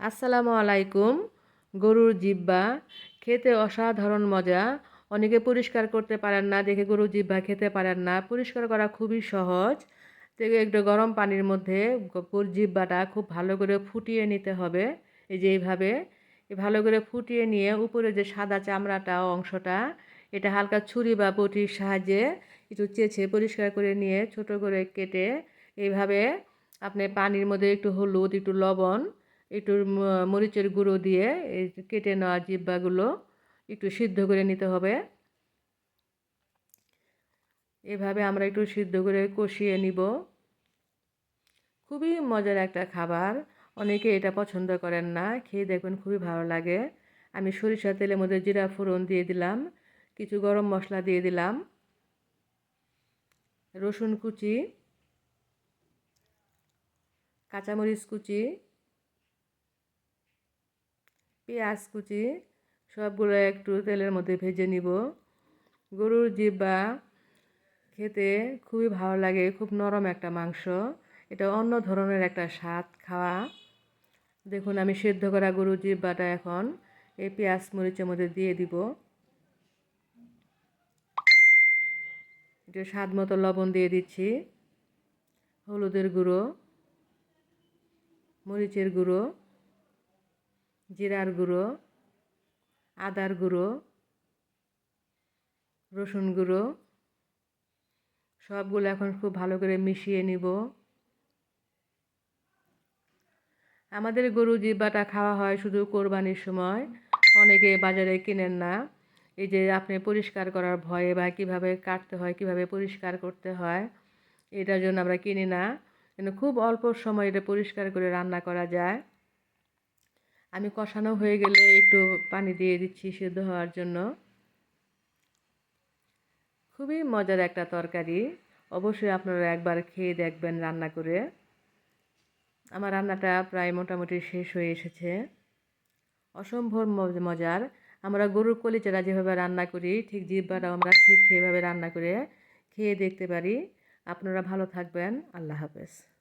আসসালামু আলাইকুম, গরুর জিব্বা খেতে অসাধারণ মজা। অনেকে পরিষ্কার করতে পারেন না, দেখে গরুর জিব্বা খেতে পারেন না। পরিষ্কার করা খুবই সহজ। থেকে একটু গরম পানির মধ্যে গরুর জিব্বাটা খুব ভালো করে ফুটিয়ে নিতে হবে। এই যে এইভাবে। ভালো করে ফুটিয়ে নিয়ে উপরে যে সাদা চামড়াটা, অংশটা, এটা হালকা ছুরি বা বটির সাহায্যে একটু চেঁচে পরিষ্কার করে নিয়ে ছোট করে কেটে এইভাবে আপনি পানির মধ্যে একটু হলুদ, একটু লবণ একটু মরিচের গুঁড়ো দিয়ে কেটে নেওয়া জিব্বাগুলো একটু সিদ্ধ করে নিতে হবে। এভাবে আমরা একটু সিদ্ধ করে কষিয়ে নিব। খুবই মজার একটা খাবার। অনেকে এটা পছন্দ করেন না, খেয়ে দেখবেন খুবই ভালো লাগে। আমি সরিষা তেলের মধ্যে জিরা ফোড়ন দিয়ে দিলাম, কিছু গরম মশলা দিয়ে দিলাম। রসুন কুচি, কাঁচামরিচ কুচি পেঁয়াজ কুচি সবগুলো একটু তেলের মধ্যে ভেজে নিব। গরুর জিব্বা খেতে খুবই ভালো লাগে, খুব নরম একটা মাংস। এটা অন্য ধরনের একটা স্বাদ খাওয়া। দেখুন, আমি সেদ্ধ করা গরুর জিব্বাটা এখন এই পেঁয়াজ মরিচের মধ্যে দিয়ে দিব। একটু স্বাদ মতো লবণ দিয়ে দিচ্ছি। হলুদের গুঁড়ো, মরিচের গুঁড়ো জিরার গুঁড়ো, আদার গুঁড়ো, রসুন গুঁড়ো, সবগুলো এখন খুব ভালো করে মিশিয়ে নিব। আমাদের গরু জিব্বাটা খাওয়া হয় শুধু কোরবানির সময়, অনেকে বাজারে কেনেন না। এই যে আপনি পরিষ্কার করার ভয়ে বা কীভাবে কাটতে হয়, কীভাবে পরিষ্কার করতে হয়, এটার জন্য আমরা কিনি না। কিন্তু খুব অল্প সময় এটা পরিষ্কার করে রান্না করা যায়। আমি কষানো হয়ে গেলে একটু পানি দিয়ে দিচ্ছি সিদ্ধ হওয়ার জন্য। খুবই মজার একটা তরকারি। অবশ্যই আপনারা একবার খেয়ে দেখবেন রান্না করে। আমার রান্নাটা প্রায় মোটামুটি শেষ হয়ে এসেছে। অসম্ভব মজার। আমরা গরুর কলিচারা যেভাবে রান্না করি, ঠিক জিব্বাটাও আমরা ঠিক সেভাবে রান্না করে খেয়ে দেখতে পারি। আপনারা ভালো থাকবেন। আল্লাহ হাফেজ।